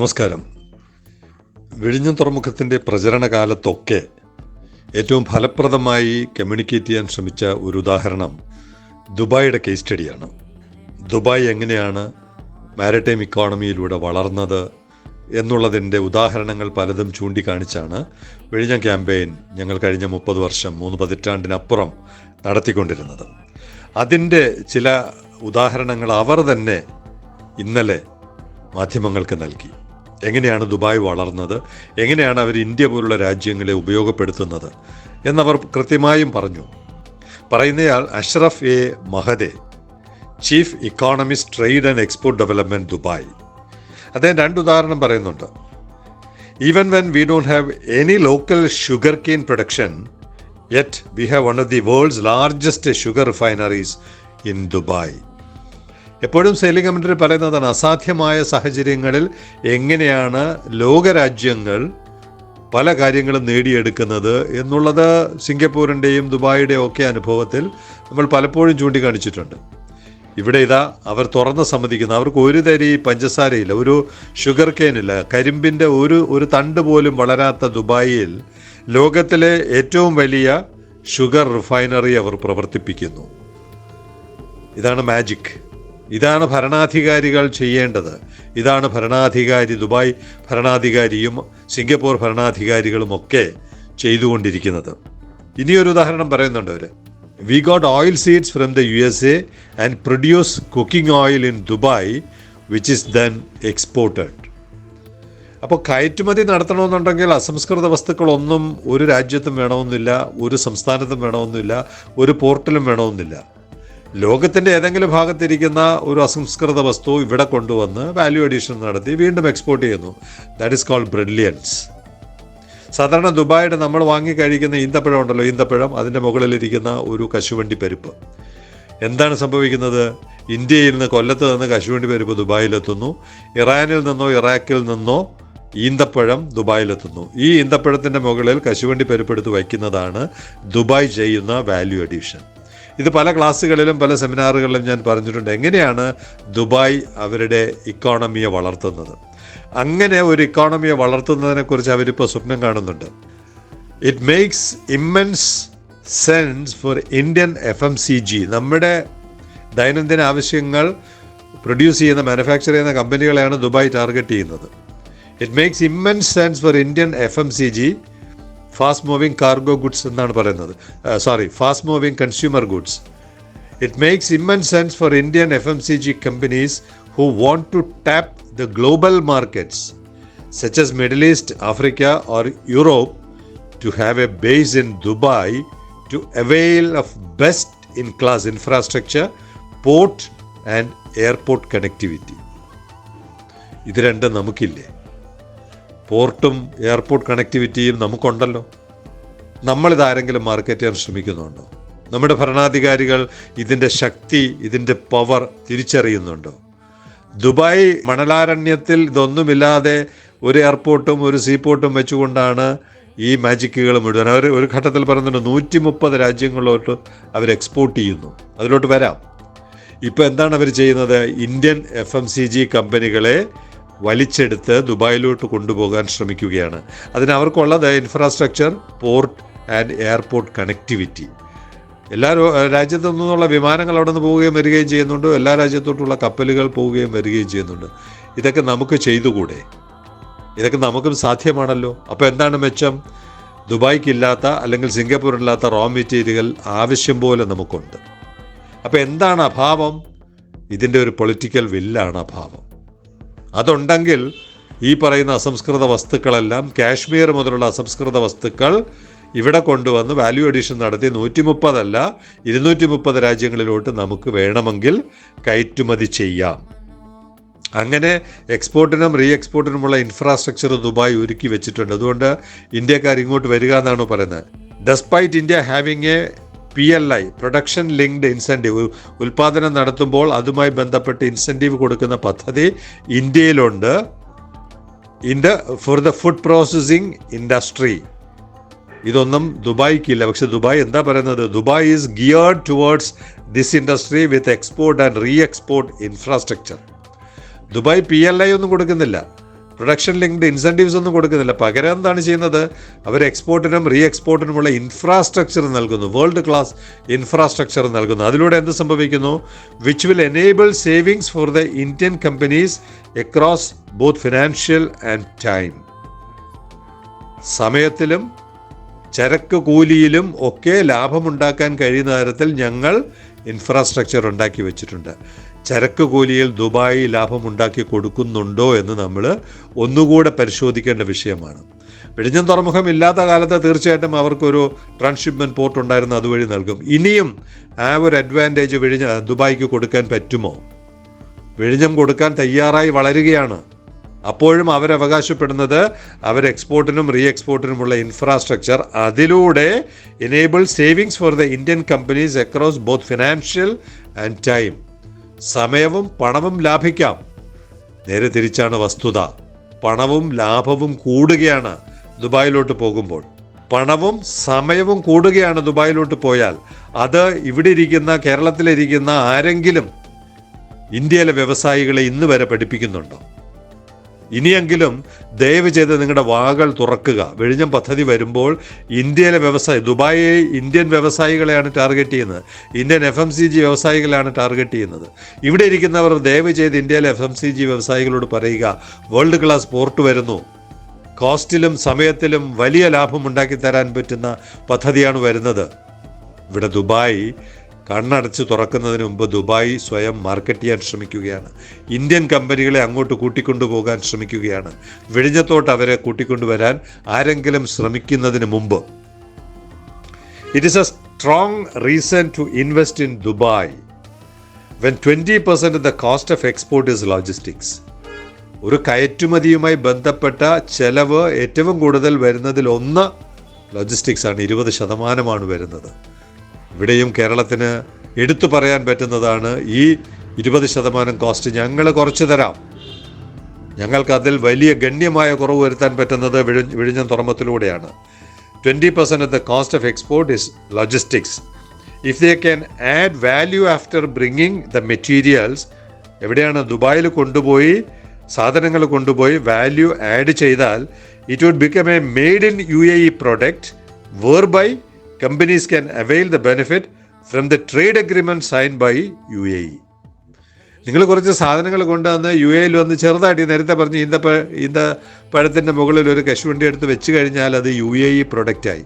നമസ്കാരം. വിഴിഞ്ഞം തുറമുഖത്തിന്റെ പ്രചരണ കാലത്തൊക്കെ ഏറ്റവും ഫലപ്രദമായി കമ്മ്യൂണിക്കേറ്റ് ചെയ്യാൻ ശ്രമിച്ച ഒരു ഉദാഹരണം ദുബായിയുടെ കേസ് സ്റ്റഡിയാണ് ദുബായ് എങ്ങനെയാണ് മാരിടൈം ഇക്കോണമിയിലൂടെ വളർന്നത് എന്നുള്ളതിന്റെ ഉദാഹരണങ്ങൾ പലതും ചൂണ്ടിക്കാണിച്ചാണ് വിഴിഞ്ഞം ക്യാമ്പയിൻ ഞങ്ങൾ കഴിഞ്ഞ മുപ്പത് വർഷം മൂന്ന് പതിറ്റാണ്ടിനപ്പുറം നടത്തിക്കൊണ്ടിരുന്നത്. അതിന്റെ ചില ഉദാഹരണങ്ങൾ അവർ തന്നെ ഇന്നലെ മാധ്യമങ്ങൾക്ക് നൽകി. എങ്ങനെയാണ് ദുബായ് വളർന്നത്? എങ്ങനെയാണ് അവർ ഇന്ത്യ പോലുള്ള രാജ്യങ്ങളെ ഉപയോഗപ്പെടുത്തുന്നത്? എന്നവർ കൃത്യമായും പറഞ്ഞു. പറയുന്നയാൾ Ashraf A Mahate chief economist trade and export development Dubai. അദ്ദേഹം രണ്ട് ഉദാഹരണം പറയുന്നുണ്ട്. Even when we don't have any local sugar cane production yet we have one of the world's largest sugar refineries in Dubai. എപ്പോഴും sailing commentary പറയുന്നതാണ് അസാധ്യമായ സാഹചര്യങ്ങളിൽ എങ്ങനെയാണ് ലോകരാജ്യങ്ങൾ പല കാര്യങ്ങളും നേടിയെടുക്കുന്നത് എന്നുള്ളത് സിംഗപ്പൂരിന്റെയും ദുബായിയുടെയും ഒക്കെ അനുഭവത്തിൽ നമ്മൾ പലപ്പോഴും ചൂണ്ടിക്കാണിച്ചിട്ടുണ്ട്. ഇവിടെ ഇതാ അവർ തുറന്ന് സമ്മതിക്കുന്നു അവർക്ക് ഒരു തരി പഞ്ചസാരയില്ല ഒരു ഷുഗർ കെയിനില്ല കരിമ്പിന്റെ ഒരു ഒരു തണ്ട് പോലും വളരാത്ത ദുബായിൽ ലോകത്തിലെ ഏറ്റവും വലിയ ഷുഗർ റിഫൈനറി അവർ പ്രവർത്തിപ്പിക്കുന്നു. ഇതാണ് മാജിക് ഇതാണ് ഭരണാധികാരികൾ ചെയ്യേണ്ടത്. ഇതാണ് ഭരണാധികാരി ദുബായ് ഭരണാധികാരിയും സിംഗപ്പൂർ ഭരണാധികാരികളും ഒക്കെ ചെയ്തുകൊണ്ടിരിക്കുന്നത്. ഇനിയൊരു ഉദാഹരണം പറയുന്നുണ്ട് അവർ we got oil seeds from the U S A and produce cooking oil in Dubai which is then exported അപ്പോൾ കയറ്റുമതി നടത്തണമെന്നുണ്ടെങ്കിൽ അസംസ്കൃത വസ്തുക്കളൊന്നും ഒരു രാജ്യത്തും വേണമെന്നില്ല ഒരു സംസ്ഥാനത്തും വേണമെന്നില്ല ഒരു പോർട്ടലും വേണമെന്നില്ല. ലോകത്തിന്റെ ഏതെങ്കിലും ഭാഗത്തിരിക്കുന്ന ഒരു അസംസ്കൃത വസ്തു ഇവിടെ കൊണ്ടുവന്ന് വാല്യൂ അഡീഷൻ നടത്തി വീണ്ടും എക്സ്പോർട്ട് ചെയ്യുന്നു. ദാറ്റ് ഈസ് കോൾഡ് ബ്രില്യൻസ് സാധാരണ ദുബായുടെ നമ്മൾ വാങ്ങി കഴിക്കുന്ന ഈന്തപ്പഴം ഉണ്ടല്ലോ ഈന്തപ്പഴം അതിന്റെ മുകളിലിരിക്കുന്ന ഒരു കശുവണ്ടി പരിപ്പ്. എന്താണ് സംഭവിക്കുന്നത്? ഇന്ത്യയിൽ നിന്ന് കൊല്ലത്ത് നിന്ന് കശുവണ്ടി പരിപ്പ് ദുബായിലെത്തുന്നു ഇറാനിൽ നിന്നോ ഇറാഖിൽ നിന്നോ ഈന്തപ്പഴം ദുബായിലെത്തുന്നു ഈ ഈന്തപ്പഴത്തിന്റെ മുകളിൽ കശുവണ്ടി പരിപ്പെടുത്ത് വയ്ക്കുന്നതാണ് ദുബായ് ചെയ്യുന്ന വാല്യൂ അഡീഷൻ ഇത് പല ക്ലാസ്സുകളിലും പല സെമിനാറുകളിലും ഞാൻ പറഞ്ഞിട്ടുണ്ട്. എങ്ങനെയാണ് ദുബായ് അവരുടെ ഇക്കോണമിയെ വളർത്തുന്നത്? അങ്ങനെ ഒരു ഇക്കോണമിയെ വളർത്തുന്നതിനെക്കുറിച്ച് അവരിപ്പോൾ സ്വപ്നം കാണുന്നുണ്ട്. It makes immense sense for Indian F M C G നമ്മുടെ ദൈനംദിന ആവശ്യങ്ങൾ പ്രൊഡ്യൂസ് ചെയ്യുന്ന മാനുഫാക്ചർ ചെയ്യുന്ന കമ്പനികളെയാണ് ദുബായ് ടാർഗറ്റ് ചെയ്യുന്നത്. It makes immense sense for Indian F M C G fast moving cargo goods എന്നാണ് പറയുന്നത്. Sorry fast moving consumer goods it makes immense sense for Indian F M C G companies who want to tap the global markets such as Middle East Africa or Europe to have a base in Dubai to avail of best in class infrastructure port and airport connectivity ഇത് രണ്ടും നമുക്കില്ലേ? പോർട്ടും airport കണക്ടിവിറ്റിയും നമുക്കുണ്ടല്ലോ. നമ്മളിത് ആരെങ്കിലും market ചെയ്യാൻ ശ്രമിക്കുന്നുണ്ടോ? നമ്മുടെ ഭരണാധികാരികൾ ഇതിന്റെ ശക്തി ഇതിന്റെ power തിരിച്ചറിയുന്നുണ്ടോ? Dubai മണലാരണ്യത്തിൽ ഇതൊന്നുമില്ലാതെ ഒരു എയർപോർട്ടും ഒരു സീപോർട്ടും വെച്ചുകൊണ്ടാണ് ഈ മാജിക്കുകൾ മുഴുവൻ. അവർ ഒരു ഘട്ടത്തിൽ പറയുന്നുണ്ട് നൂറ്റി മുപ്പത് രാജ്യങ്ങളിലോട്ട് അവർ എക്സ്പോർട്ട് ചെയ്യുന്നു. അതിലോട്ട് വരാം. ഇപ്പോൾ എന്താണ് അവർ ചെയ്യുന്നത്? Indian F M C G കമ്പനികളെ വലിച്ചെടുത്ത് ദുബായിലോട്ട് കൊണ്ടുപോകാൻ ശ്രമിക്കുകയാണ്. അതിന് അവർക്കുള്ളത് infrastructure port and airport connectivity എല്ലാ രാജ്യത്തു നിന്നുള്ള വിമാനങ്ങൾ അവിടെ നിന്ന് പോവുകയും വരികയും ചെയ്യുന്നുണ്ട്. എല്ലാ രാജ്യത്തോട്ടുള്ള കപ്പലുകൾ പോവുകയും വരികയും ചെയ്യുന്നുണ്ട്. ഇതൊക്കെ നമുക്ക് ചെയ്തുകൂടെ? ഇതൊക്കെ നമുക്കും സാധ്യമാണല്ലോ. അപ്പോൾ എന്താണ് മെച്ചം? ദുബായ്ക്കില്ലാത്ത അല്ലെങ്കിൽ സിംഗപ്പൂരില്ലാത്ത റോ മെറ്റീരിയൽ ആവശ്യം പോലെ നമുക്കുണ്ട്. അപ്പോൾ എന്താണ് അഭാവം? ഇതിന്റെ ഒരു പൊളിറ്റിക്കൽ വില്ലാണ് അഭാവം. അതുണ്ടെങ്കിൽ ഈ പറയുന്ന അസംസ്കൃത വസ്തുക്കളെല്ലാം കാശ്മീർ മുതലുള്ള അസംസ്കൃത വസ്തുക്കൾ ഇവിടെ കൊണ്ടുവന്ന് വാല്യൂ അഡീഷൻ നടത്തി നൂറ്റി മുപ്പതല്ല ഇരുന്നൂറ്റി മുപ്പത് രാജ്യങ്ങളിലോട്ട് നമുക്ക് വേണമെങ്കിൽ കയറ്റുമതി ചെയ്യാം. അങ്ങനെ എക്സ്പോർട്ടിനും റീ എക്സ്പോർട്ടിനുമുള്ള ഇൻഫ്രാസ്ട്രക്ചർ ദുബായ് ഒരുക്കി വെച്ചിട്ടുണ്ട്. അതുകൊണ്ട് ഇന്ത്യക്കാർ ഇങ്ങോട്ട് വരിക എന്നാണ് പറയുന്നത്? Despite India having a P L I production linked incentive ഉൽപ്പാദനം നടത്തുമ്പോൾ അതുമായി ബന്ധപ്പെട്ട് ഇൻസെന്റീവ് കൊടുക്കുന്ന പദ്ധതി ഇന്ത്യയിലുണ്ട്. In the for the food processing industry ഇതൊന്നും ദുബായ്ക്കില്ല. പക്ഷെ ദുബായ് എന്താ പറയുന്നത്? Dubai is geared towards this industry with export and re export infrastructure Dubai P L I ഒന്നും കൊടുക്കുന്നില്ല. പ്രൊഡക്ഷൻ ലിങ്ക്ഡ് ഇൻസെന്റീവ്സ് ഒന്നും കൊടുക്കുന്നില്ല. പകരം എന്താണ് ചെയ്യുന്നത്? അവർ എക്സ്പോർട്ടിനും റീ എക്സ്പോർട്ടിനുമുള്ള ഇൻഫ്രാസ്ട്രക്ചർ നൽകുന്നു. വേൾഡ് ക്ലാസ് ഇൻഫ്രാസ്ട്രക്ചർ നൽകുന്നു. അതിലൂടെ എന്ത് സംഭവിക്കുന്നു? Which will enable savings for the Indian companies across both financial and time സമയത്തിലും ചരക്ക് കൂലിയിലും ഒക്കെ ലാഭമുണ്ടാക്കാൻ കഴിയുന്ന തരത്തിൽ ഞങ്ങൾ ഇൻഫ്രാസ്ട്രക്ചർ ഉണ്ടാക്കി വെച്ചിട്ടുണ്ട്. ചരക്ക് കൂലിയിൽ ദുബായ് ലാഭമുണ്ടാക്കി കൊടുക്കുന്നുണ്ടോ എന്ന് നമ്മൾ ഒന്നുകൂടെ പരിശോധിക്കേണ്ട വിഷയമാണ്. വെടിഞ്ഞം തുറമുഖം ഇല്ലാത്ത കാലത്ത് തീർച്ചയായിട്ടും അവർക്കൊരു ട്രാൻസ്ഷിപ്മെന്റ് പോർട്ട് ഉണ്ടായിരുന്നു അതുവഴി നൽകും. ഇനിയും ആ ഒരു അഡ്വാന്റേജ് വെടിഞ്ഞ ദുബായിക്ക് കൊടുക്കാൻ പറ്റുമോ? വെടിഞ്ഞം കൊടുക്കാൻ തയ്യാറായി വളരുകയാണ്. അപ്പോഴും അവരവകാശപ്പെടുന്നത് അവർ എക്സ്പോർട്ടിനും റീ എക്സ്പോർട്ടിനുമുള്ള ഇൻഫ്രാസ്ട്രക്ചർ അതിലൂടെ enable savings for the Indian companies across both financial and time സമയവും പണവും ലാഭിക്കാം. നേരെ തിരിച്ചാണ് വസ്തുത. പണവും ലാഭവും കൂടുകയാണ് ദുബായിലോട്ട് പോകുമ്പോൾ. പണവും സമയവും കൂടുകയാണ് ദുബായിലോട്ട് പോയാൽ. അത് ഇവിടെ ഇരിക്കുന്ന കേരളത്തിലിരിക്കുന്ന ആരെങ്കിലും ഇന്ത്യയിലെ വ്യവസായികളെ ഇന്ന് വരെ പഠിപ്പിക്കുന്നുണ്ടോ? ഇനിയെങ്കിലും ദയവ് ചെയ്ത് നിങ്ങളുടെ വാകൾ തുറക്കുക. വെഴിഞ്ഞം പദ്ധതി വരുമ്പോൾ ഇന്ത്യയിലെ വ്യവസായി ദുബായി ഇന്ത്യൻ വ്യവസായികളെയാണ് ടാർഗറ്റ് ചെയ്യുന്നത്. Indian F M C G വ്യവസായികളെയാണ് target ചെയ്യുന്നത്. ഇവിടെ ഇരിക്കുന്നവർ ദയവ് ചെയ്ത് ഇന്ത്യയിലെ എഫ് എം സി ജി വ്യവസായികളോട് പറയുക വേൾഡ് ക്ലാസ് പോർട്ട് വരുന്നു. കോസ്റ്റിലും സമയത്തിലും വലിയ ലാഭം ഉണ്ടാക്കി തരാൻ പറ്റുന്ന പദ്ധതിയാണ് വരുന്നത്. ഇവിടെ ദുബായ് കണ്ണടച്ച് തുറക്കുന്നതിന് മുമ്പ് ദുബായ് സ്വയം മാർക്കറ്റ് ചെയ്യാൻ ശ്രമിക്കുകയാണ്. ഇന്ത്യൻ കമ്പനികളെ അങ്ങോട്ട് കൂട്ടിക്കൊണ്ടുപോകാൻ ശ്രമിക്കുകയാണ്. വെടിഞ്ഞത്തോട്ട് അവരെ കൂട്ടിക്കൊണ്ടുവരാൻ ആരെങ്കിലും ശ്രമിക്കുന്നതിന് മുമ്പ്. It is a strong reason to invest in Dubai when twenty percent the cost of export is logistics ഒരു കയറ്റുമതിയുമായി ബന്ധപ്പെട്ട ചെലവ് ഏറ്റവും കൂടുതൽ വരുന്നതിൽ ഒന്ന് ലോജിസ്റ്റിക്സ് ആണ്. ഇരുപത് ശതമാനമാണ് വരുന്നത്. ഇവിടെയും കേരളത്തിന് എടുത്തു പറയാൻ പറ്റുന്നതാണ് ഈ ഇരുപത് ശതമാനം കോസ്റ്റ് ഞങ്ങൾ കുറച്ച് തരാം. ഞങ്ങൾക്ക് അതിൽ വലിയ ഗണ്യമായ കുറവ് വരുത്താൻ പറ്റുന്നത് വിഴി വിഴിഞ്ഞം തുറമുഖത്തിലൂടെയാണ്. Twenty percent of the cost of export is logistics if they can add value after bringing the materials എവിടെയാണ് ദുബായിൽ കൊണ്ടുപോയി സാധനങ്ങൾ കൊണ്ടുപോയി വാല്യൂ ആഡ് ചെയ്താൽ it would become a made in U A E product whereby companies can avail the benefit from the trade agreement sign by U A നിങ്ങൾ കുറച്ച് സാധനങ്ങൾ കൊണ്ടുവന്ന് യു എയിൽ വന്ന് ചെറുതായിട്ട് നേരത്തെ പറഞ്ഞ് ഇന്ന ഈന്ത പഴത്തിന്റെ മുകളിൽ ഒരു കശുവണ്ടി എടുത്ത് വെച്ച് കഴിഞ്ഞാൽ അത് യു എ ഇ പ്രൊഡക്റ്റായി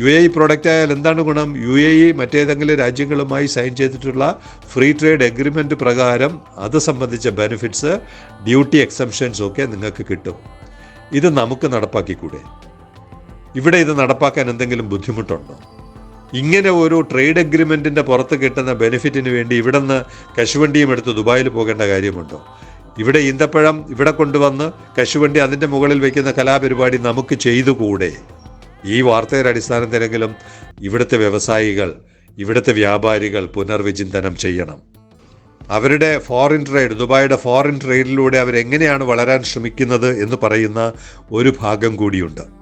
യു എ ഇ പ്രൊഡക്റ്റ് ആയാൽ എന്താണ് ഗുണം? യു എ ഇ മറ്റേതെങ്കിലും രാജ്യങ്ങളുമായി സൈൻ ചെയ്തിട്ടുള്ള ഫ്രീ ട്രേഡ് എഗ്രിമെന്റ് പ്രകാരം അത് സംബന്ധിച്ച ബെനിഫിറ്റ്സ് ഡ്യൂട്ടി എക്സംഷൻസ് ഒക്കെ നിങ്ങൾക്ക് കിട്ടും. ഇത് നമുക്ക് നടപ്പാക്കിക്കൂടെ? ഇവിടെ ഇത് നടപ്പാക്കാൻ എന്തെങ്കിലും ബുദ്ധിമുട്ടുണ്ടോ? ഇങ്ങനെ ഒരു ട്രേഡ് അഗ്രിമെന്റിന്റെ പുറത്ത് കിട്ടുന്ന ബെനിഫിറ്റിന് വേണ്ടി ഇവിടെ നിന്ന് കശുവണ്ടിയും എടുത്ത് ദുബായിൽ പോകേണ്ട കാര്യമുണ്ടോ? ഇവിടെ ഈന്തപ്പഴം ഇവിടെ കൊണ്ടുവന്ന് കശുവണ്ടി അതിന്റെ മുകളിൽ വയ്ക്കുന്ന കലാപരിപാടി നമുക്ക് ചെയ്തുകൂടെ? ഈ വാർത്തയുടെ അടിസ്ഥാനത്തിലെങ്കിലും ഇവിടുത്തെ വ്യവസായികൾ ഇവിടുത്തെ വ്യാപാരികൾ പുനർവിചിന്തനം ചെയ്യണം. അവരുടെ ഫോറിൻ ട്രേഡ് ദുബായിയുടെ ഫോറിൻ ട്രേഡിലൂടെ അവരെങ്ങനെയാണ് വളരാൻ ശ്രമിക്കുന്നത് എന്ന് പറയുന്ന ഒരു ഭാഗം കൂടിയുണ്ട്.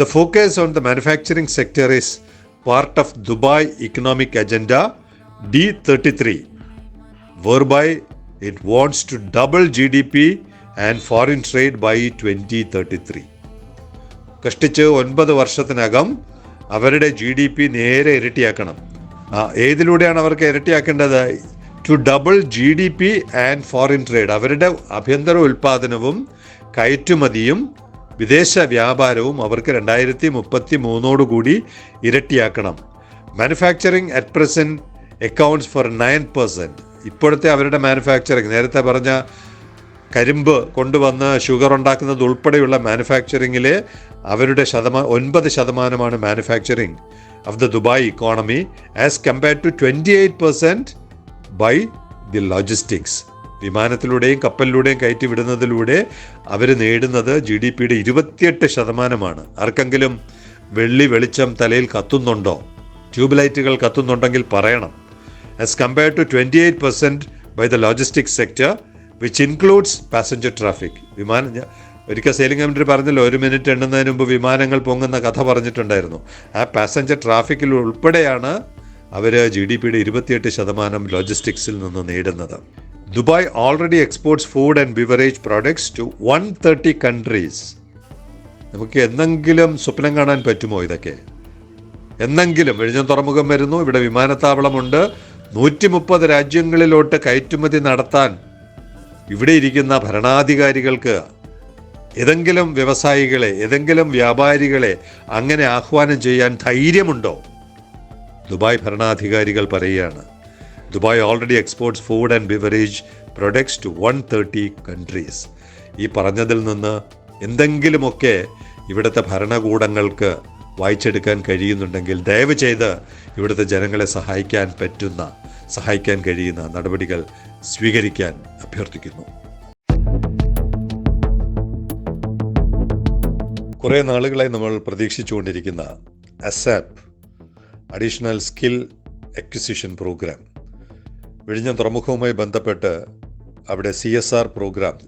The focus on the manufacturing sector is part of Dubai economic agenda D thirty three whereby it wants to double GDP trade by trade by 2033. കഷ്ടിച്ച് ഒൻപത് വർഷത്തിനകം അവരുടെ ജി ഡി പി നേരെ ഇരട്ടിയാക്കണം. ഏതിലൂടെയാണ് അവർക്ക് ഇരട്ടിയാക്കേണ്ടത്? To double G D P and foreign trade അവരുടെ ആഭ്യന്തര ഉൽപ്പാദനവും കയറ്റുമതിയും വിദേശ വ്യാപാരവും അവർക്ക് രണ്ടായിരത്തി മുപ്പത്തി മൂന്നോടുകൂടി ഇരട്ടിയാക്കണം. Manufacturing at present accounts for nine percent ഇപ്പോഴത്തെ അവരുടെ മാനുഫാക്ചറിങ് നേരത്തെ പറഞ്ഞ കരിമ്പ് കൊണ്ടുവന്ന് ഷുഗർ ഉണ്ടാക്കുന്നത് ഉൾപ്പെടെയുള്ള മാനുഫാക്ചറിങ്ങിലെ അവരുടെ ശതമാ ഒൻപത് ശതമാനമാണ് manufacturing of the Dubai economy as compared to twenty eight percent by the logistics വിമാനത്തിലൂടെയും കപ്പലിലൂടെയും കയറ്റി വിടുന്നതിലൂടെ അവർ നേടുന്നത് ജി ഡി പിയുടെ ഇരുപത്തിയെട്ട് ശതമാനമാണ്. ആർക്കെങ്കിലും വെള്ളി വെളിച്ചം തലയിൽ കത്തുന്നുണ്ടോ? ട്യൂബ് ലൈറ്റുകൾ കത്തുന്നുണ്ടെങ്കിൽ പറയണം. As compared to twenty eight percent by the logistic sector which includes passenger traffic വിമാനം ഒരിക്കൽ സെയിലിംഗ് കമ്പനി പറഞ്ഞല്ലോ ഒരു മിനിറ്റ് എണ്ണുന്നതിന് മുമ്പ് വിമാനങ്ങൾ പൊങ്ങുന്ന കഥ പറഞ്ഞിട്ടുണ്ടായിരുന്നു. ആ പാസഞ്ചർ ട്രാഫിക്കിൽ ഉൾപ്പെടെയാണ് അവർ ജി ഡി പിയുടെ ഇരുപത്തിയെട്ട് ശതമാനം ലോജിസ്റ്റിക്സിൽ നിന്ന് നേടുന്നത്. Dubai already exports food and beverage products to one thirty countries നമുക്ക് എന്നെങ്കിലും സ്വപ്നം കാണാൻ പറ്റുമോ ഇതൊക്കെ? എന്നെങ്കിലും വിഴിഞ്ഞം തുറമുഖം വരുന്നു ഇവിടെ വിമാനത്താവളമുണ്ട്. നൂറ്റി മുപ്പത് രാജ്യങ്ങളിലോട്ട് കയറ്റുമതി നടത്താൻ ഇവിടെ ഇരിക്കുന്ന ഭരണാധികാരികൾക്ക് ഏതെങ്കിലും വ്യവസായികളെ ഏതെങ്കിലും വ്യാപാരികളെ അങ്ങനെ ആഹ്വാനം ചെയ്യാൻ ധൈര്യമുണ്ടോ? ദുബായ് ഭരണാധികാരികൾ പറയുകയാണ്. Dubai already exports food and beverage products to one thirty countries ഈ പറഞ്ഞതിൽ നിന്ന് എന്തെങ്കിലുമൊക്കെ ഇവിടുത്തെ ഭരണകൂടങ്ങൾക്ക് വായിച്ചെടുക്കാൻ കഴിയുന്നുണ്ടെങ്കിൽ ദയവ് ചെയ്ത് ഇവിടുത്തെ ജനങ്ങളെ സഹായിക്കാൻ പറ്റുന്ന സഹായിക്കാൻ കഴിയുന്ന നടപടികൾ സ്വീകരിക്കാൻ അഭ്യർത്ഥിക്കുന്നു. കുറേ നാളുകളായി നമ്മൾ പ്രതീക്ഷിച്ചുകൊണ്ടിരിക്കുന്ന ASAP additional skill acquisition programme വിഴിഞ്ഞം തുറമുഖവുമായി ബന്ധപ്പെട്ട് അവിടെ C S R programme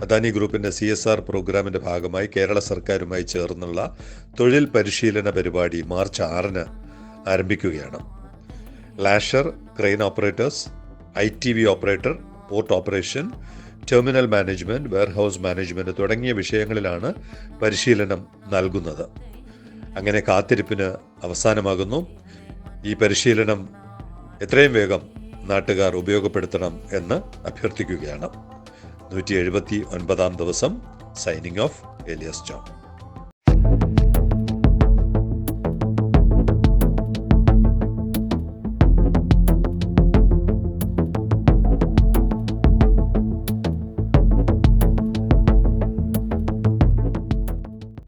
Adani ഗ്രൂപ്പിന്റെ സി എസ് ആർ പ്രോഗ്രാമിന്റെ ഭാഗമായി കേരള സർക്കാരുമായി ചേർന്നുള്ള തൊഴിൽ പരിശീലന പരിപാടി മാർച്ച് ആറിന് ആരംഭിക്കുകയാണ്. Lasher crane operators I T V operator port operation terminal management warehouse management തുടങ്ങിയ വിഷയങ്ങളിലാണ് പരിശീലനം നൽകുന്നത്. അങ്ങനെ കാത്തിരിപ്പിന് അവസാനമാകുന്നു. ഈ പരിശീലനം എത്രയും വേഗം നാട്ടുകാർ ഉപയോഗപ്പെടുത്തണം എന്ന് അഭ്യർത്ഥിക്കുകയാണ്. നൂറ്റി എഴുപത്തി ഒൻപതാം ദിവസം സൈനിങ് ഓഫ് എലിയസ് ജോൺ